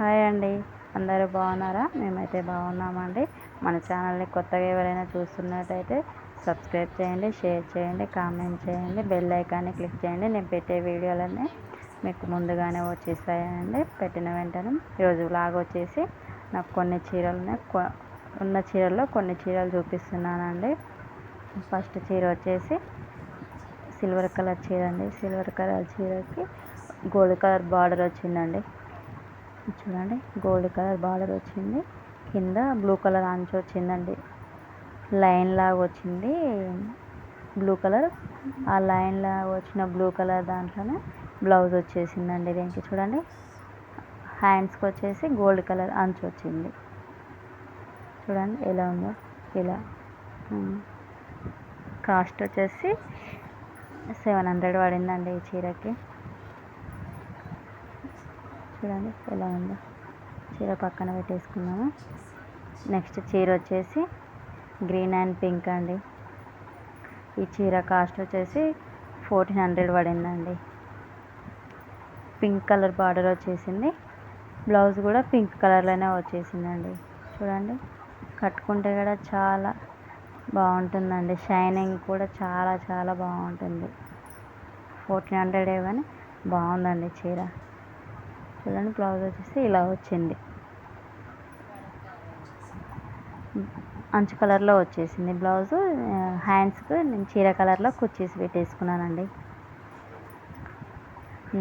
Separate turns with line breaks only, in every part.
Hi అండి. అందరూ బాగున్నారా? మేమైతే బాగున్నామండి. మన ఛానల్ని కొత్తగా ఎవరైనా చూస్తున్నట్టయితే సబ్స్క్రైబ్ చేయండి షేర్ చేయండి కామెంట్ చేయండి బెల్ ఐకాన్ని క్లిక్ చేయండి. నేను పెట్టే వీడియోలన్నీ మీకు ముందుగానే వచ్చేసాయండి. పెట్టిన వెంటనే ఈరోజు వ్లాగ్ వచ్చేసి నాకు కొన్ని చీరలు ఉన్న చీరల్లో కొన్ని చీరలు చూపిస్తున్నానండి. ఫస్ట్ చీర వచ్చేసి సిల్వర్ కలర్ చీర అండి. సిల్వర్ కలర్ చీరకి గోల్డ్ కలర్ బార్డర్ వచ్చిందండి. చూడండి. గోల్డ్ కలర్ బార్డర్ వచ్చింది. కింద బ్లూ కలర్ అంచు వచ్చిందండి. లైన్ లాగా వచ్చింది. Blue colour. ఆ లైన్ లాగా వచ్చిన బ్లూ కలర్ దాంట్లోనే బ్లౌజ్ వచ్చేసిందండి దీనికి చూడండి. హ్యాండ్స్కి వచ్చేసి గోల్డ్ కలర్ అంచు వచ్చింది. చూడండి ఎలా ఉందో. ఇలా. కాస్ట్ వచ్చేసి సెవెన్ హండ్రెడ్ పడిందండి ఈ చీరకి. చూడండి ఎలా ఉందో. చీర పక్కన పెట్టేసుకున్నాము. నెక్స్ట్ చీర వచ్చేసి గ్రీన్ అండ్ పింక్ అండి. ఈ చీర కాస్ట్ వచ్చేసి ఫోర్టీన్ హండ్రెడ్ పడిందండి. పింక్ కలర్ బార్డర్ వచ్చేసింది. బ్లౌజ్ కూడా పింక్ కలర్లోనే వచ్చేసిందండి. చూడండి కట్టుకుంటే కూడా చాలా బాగుంటుందండి. షైనింగ్ కూడా చాలా చాలా బాగుంటుంది. ఫోర్టీన్ హండ్రెడ్ ఏమని బాగుందండి చీర. చూడండి బ్లౌజ్ వచ్చేసి ఇలా వచ్చింది. అంచు కలర్లో వచ్చేసింది బ్లౌజు. హ్యాండ్స్కి నేను చీర కలర్లో కుర్చీస్ పెట్టేసుకున్నానండి.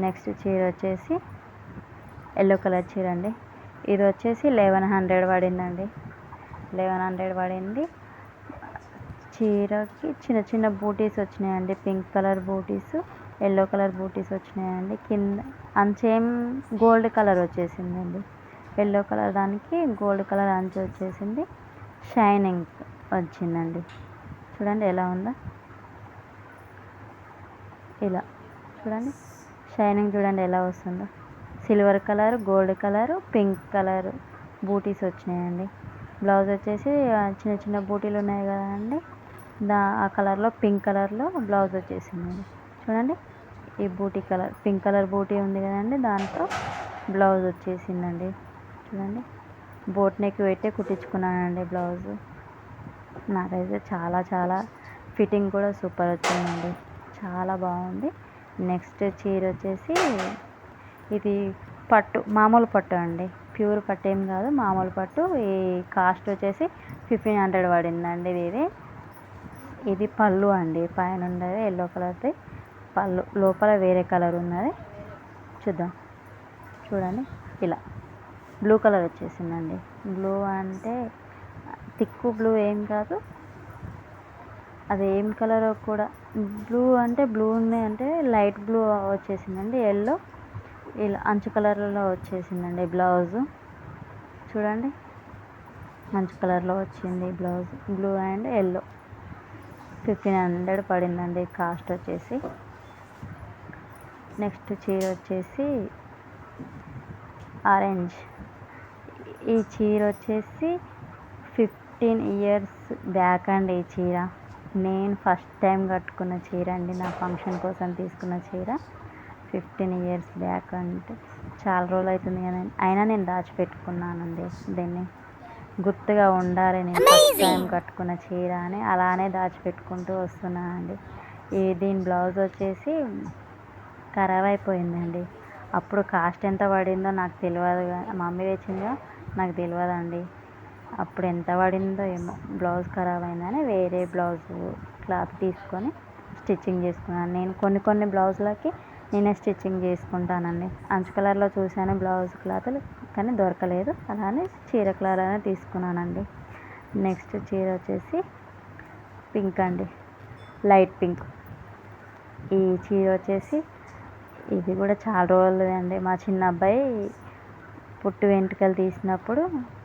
నెక్స్ట్ చీర వచ్చేసి ఎల్లో కలర్ చీర అండి. ఇది వచ్చేసి లెవెన్ హండ్రెడ్ పడిందండి. లెవెన్ హండ్రెడ్ పడింది. చీరకి చిన్న చిన్న బూటీస్ వచ్చినాయండి. పింక్ కలర్ బూటీస్. ఎల్లో కలర్ బూటీస్ వచ్చినాయండి. కింద అంచేం గోల్డ్ కలర్ వచ్చేసిందండి. ఎల్లో కలర్ దానికి గోల్డ్ కలర్ అంచు వచ్చేసింది. షైనింగ్ వచ్చిందండి. చూడండి ఎలా ఉందో? ఇలా చూడండి. షైనింగ్ చూడండి ఎలా వస్తుందో. Silver colour gold colour pink colour బూటీస్ వచ్చినాయండి. బ్లౌజ్ వచ్చేసి చిన్న చిన్న బూటీలు ఉన్నాయి కదండి. దా ఆ కలర్లో పింక్ కలర్లో బ్లౌజ్ వచ్చేసిందండి. చూడండి. ఈ బూటీ కలర్ పింక్ కలర్ బూటీ ఉంది కదండి దాంతో బ్లౌజ్ వచ్చేసిందండి. చూడండి. బోట్ నెక్ పెట్టే కుట్టించుకున్నానండి బ్లౌజ్. నాకైతే చాలా చాలా ఫిట్టింగ్ కూడా సూపర్ వచ్చిందండి. చాలా బాగుంది. నెక్స్ట్ చీర వచ్చేసి ఇది పట్టు మామూలు పట్టు అండి. ప్యూర్ పట్టు ఏం కాదు మామూలు పట్టు. ఈ కాస్ట్ వచ్చేసి ఫిఫ్టీన్ హండ్రెడ్ పడిందండి ఇది. ఇది పళ్ళు అండి పైన ఉండేది ఎల్లో కలర్ది. పళ్ళు లోపల వేరే కలర్ ఉన్నది. చూద్దాం. చూడండి. ఇలా. బ్లూ కలర్ వచ్చేసిందండి. బ్లూ అంటే తిక్కు బ్లూ ఏం కాదు. అది ఏం కలర్ కూడా బ్లూ అంటే బ్లూ ఉంది అంటే లైట్ బ్లూ వచ్చేసిందండి. ఎల్లో. ఇలా అంచు కలర్లో వచ్చేసిందండి బ్లౌజ్. చూడండి. మంచి కలర్లో వచ్చింది blouse. Blue and yellow. Fifteen hundred పడిందండి కాస్ట్ వచ్చేసి. నెక్స్ట్ చీర వచ్చేసి ఆరెంజ్. ఈ చీర వచ్చేసి ఫిఫ్టీన్ ఇయర్స్ బ్యాక్ అండి ఈ చీర. నేను ఫస్ట్ టైం కట్టుకున్న చీర అండి నా ఫంక్షన్ కోసం తీసుకున్న చీర. ఫిఫ్టీన్ ఇయర్స్ బ్యాక్ అంటే చాలా రోజులు అవుతుంది కదా అయినా నేను దాచిపెట్టుకున్నానండి దీన్ని. గుర్తుగా ఉండాలి నేను ఫస్ట్ టైం కట్టుకున్న చీర అని అలానే దాచిపెట్టుకుంటూ వస్తున్నానండి. ఈ దీని బ్లౌజ్ వచ్చేసి ఖరాబ్ అయిపోయిందండి. అప్పుడు కాస్ట్ ఎంత పడిందో నాకు తెలియదు మమ్మీ తెచ్చిందో నాకు తెలియదండి అప్పుడు ఎంత పడిందో ఏమో బ్లౌజ్ ఖరాబ్ అయిందని వేరే బ్లౌజ్ క్లాత్ తీసుకొని స్టిచ్చింగ్ చేసుకున్నాను. నేను కొన్ని కొన్ని బ్లౌజులకి నేనే స్టిచ్చింగ్ చేసుకుంటానండి. అంచు కలర్లో చూశాను బ్లౌజ్ క్లాతులు కానీ దొరకలేదు. అలానే చీర కలర్ అనే తీసుకున్నానండి. నెక్స్ట్ చీర వచ్చేసి పింక్ అండి. Light pink. ఈ చీర వచ్చేసి ఇది కూడా చాలా రోజులు అండి మా చిన్న అబ్బాయి పుట్టు వెంట్రుకలు తీసినప్పుడు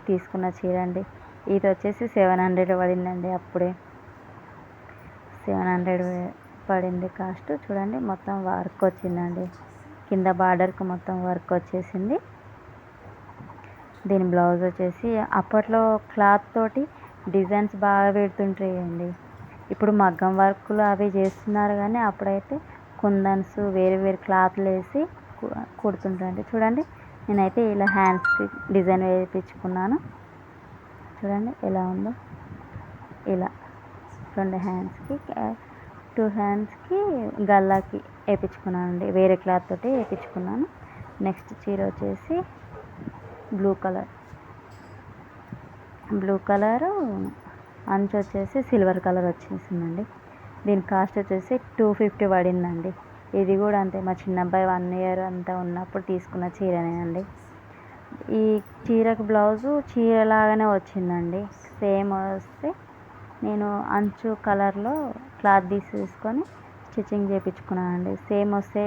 తీసుకున్న చీర అండి ఇది వచ్చేసి సెవెన్ హండ్రెడ్ పడిందండి అప్పుడే. సెవెన్ హండ్రెడ్ పడింది కాస్ట్. చూడండి మొత్తం వర్క్ వచ్చిందండి. కింద బార్డర్కి మొత్తం వర్క్ వచ్చేసింది. దీని బ్లౌజ్ వచ్చేసి అప్పట్లో క్లాత్ తోటి డిజైన్స్ బాగా పెడుతుంటాయండి. ఇప్పుడు మగ్గం వర్కులు అవి చేస్తున్నారు కానీ అప్పుడైతే కుందన్స్ వేరే వేరే క్లాత్లు వేసి కుడుతుంటారండి చూడండి నేనైతే ఇలా హ్యాండ్స్కి డిజైన్ వేయించుకున్నాను. చూడండి ఎలా ఉందో. ఇలా రెండు హ్యాండ్స్కి టూ హ్యాండ్స్కి గల్లాకి వేయించుకున్నాను అండి. వేరే క్లాత్ తోటి వేయించుకున్నాను. నెక్స్ట్ చీర వచ్చేసి బ్లూ కలర్ బ్లూ కలరు అంచు వచ్చేసి సిల్వర్ కలర్ వచ్చేసిందండి. దీని కాస్ట్ వచ్చేసి టూ ఫిఫ్టీ పడిందండి. ఇది కూడా అంతే. మా చిన్న అబ్బాయి వన్ ఇయర్ అంతా ఉన్నప్పుడు తీసుకున్న చీరనే అండి. ఈ చీరకు బ్లౌజు చీరలాగానే వచ్చిందండి. సేమ్ వస్తే నేను అంచు కలర్లో క్లాత్ తీసేసుకొని స్టిచ్చింగ్ చేయించుకున్నానండి. సేమ్ వస్తే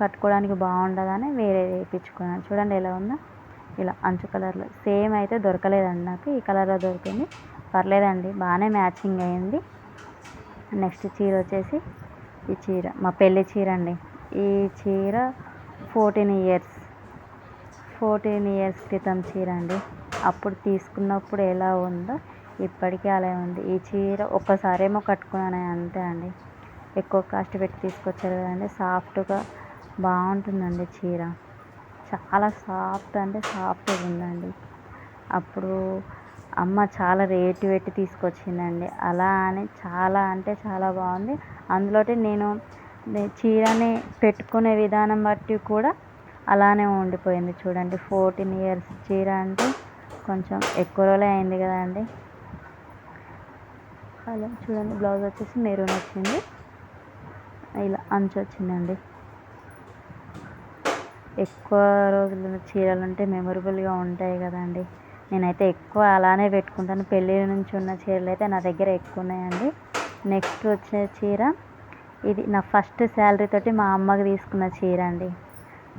కట్టుకోవడానికి బాగుండదని వేరే వేయించుకున్నాను. చూడండి ఎలా ఉందో. ఇలా అంచు కలర్లో. సేమ్ అయితే దొరకలేదండి నాకు. ఈ కలర్లో దొరికింది. పర్లేదండి. బాగానే మ్యాచింగ్ అయింది. నెక్స్ట్ చీర వచ్చేసి ఈ చీర మా పెళ్ళి చీర అండి ఈ చీర ఫోర్టీన్ ఇయర్స్ ఫోర్టీన్ ఇయర్స్ క్రితం చీర అండి. అప్పుడు తీసుకున్నప్పుడు ఎలా ఉందో ఇప్పటికీ అలా ఉంది. ఈ చీర ఒక్కసారేమో కట్టుకున్నాను అంతే అండి. ఎక్కువ కాస్ట్ పెట్టి తీసుకొచ్చారు కదండి. సాఫ్ట్గా బాగుంటుందండి చీర. చాలా సాఫ్ట్ అంటే సాఫ్ట్గా ఉందండి. అప్పుడు అమ్మ చాలా రేటు పెట్టి తీసుకొచ్చిందండి. అలా అని చాలా అంటే చాలా బాగుంది. అందులోటి నేను చీరని పెట్టుకునే విధానం బట్టి కూడా అలానే ఉండిపోయింది చూడండి. ఫోర్టీన్ ఇయర్స్ చీర అంటే కొంచెం ఎక్కువ రోజులే అయింది కదండి. అలా చూడండి బ్లౌజ్ వచ్చేసి మెరూన్ వచ్చింది. ఇలా అంచు వచ్చిందండి. ఎక్కువ రోజులు చీరలు ఉంటే మెమొరబుల్గా ఉంటాయి కదండి. నేనైతే ఎక్కువ అలానే పెట్టుకుంటాను. పెళ్ళి నుంచి ఉన్న చీరలు అయితే నా దగ్గర ఎక్కువ ఉన్నాయండి. నెక్స్ట్ వచ్చే చీర ఇది నా ఫస్ట్ శాలరీ తోటి మా అమ్మకి తీసుకున్న చీర అండి.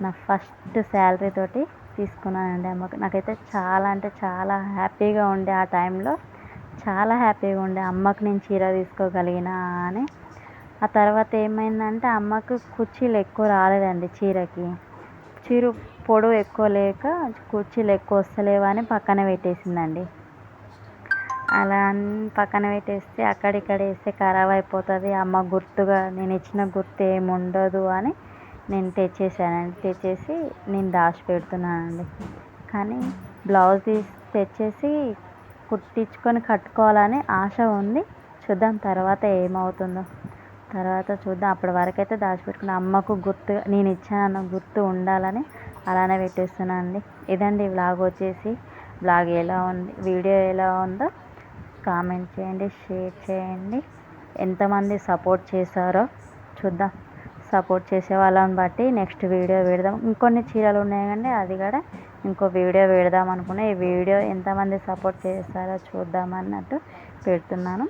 నా ఫస్ట్ శాలరీ తోటి తీసుకున్నానండి అమ్మకి. నాకైతే చాలా అంటే చాలా హ్యాపీగా ఉండే ఆ టైంలో చాలా హ్యాపీగా ఉండే అమ్మకి నేను చీర తీసుకోగలిగినా అని. ఆ తర్వాత ఏమైందంటే అమ్మకు కుర్చీలు ఎక్కువ రాలేదండి చీరకి. చీర పొడవు ఎక్కువ లేక కుర్చీలు ఎక్కువ వస్తలేవు అని పక్కన పెట్టేసిందండి. అలా పక్కన పెట్టేస్తే అక్కడిక్కడ వేస్తే ఖరాబ్ అయిపోతుంది. అమ్మ గుర్తుగా నేను ఇచ్చిన గుర్తు ఏమి ఉండదు అని నేను తెచ్చేసానండి. తెచ్చేసి నేను దాచి పెడుతున్నానండి. కానీ బ్లౌజ్ తీసి తెచ్చేసి కుట్టించుకొని కట్టుకోవాలని ఆశ ఉంది. చూద్దాం తర్వాత ఏమవుతుందో. తర్వాత చూద్దాం. అప్పటి వరకు అయితే దాచిపెట్టుకున్న అమ్మకు గుర్తు నేను ఇచ్చానన్న గుర్తు ఉండాలని అలానే పెట్టేస్తున్నా అండి. ఇదండి వ్లాగ్ వచ్చేసి. వ్లాగ్ ఎలా ఉంది వీడియో ఎలా ఉందో కామెంట్ చేయండి షేర్ చేయండి. ఎంతమంది సపోర్ట్ చేశారో చూద్దాం. సపోర్ట్ చేసే వాళ్ళని బట్టి నెక్స్ట్ వీడియో పెడదాం. ఇంకొన్ని చీరలు ఉన్నాయి కానీ అది కూడా ఇంకో వీడియో పెడదాం అనుకున్నా. ఈ వీడియో ఎంతమంది సపోర్ట్ చేస్తారో చూద్దాం అన్నట్టు పెడుతున్నాను.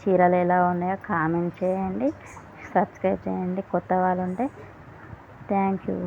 చీరలు ఎలా ఉన్నాయో కామెంట్ చేయండి సబ్స్క్రైబ్ చేయండి. కొత్త వాళ్ళు ఉంటే థ్యాంక్ యూ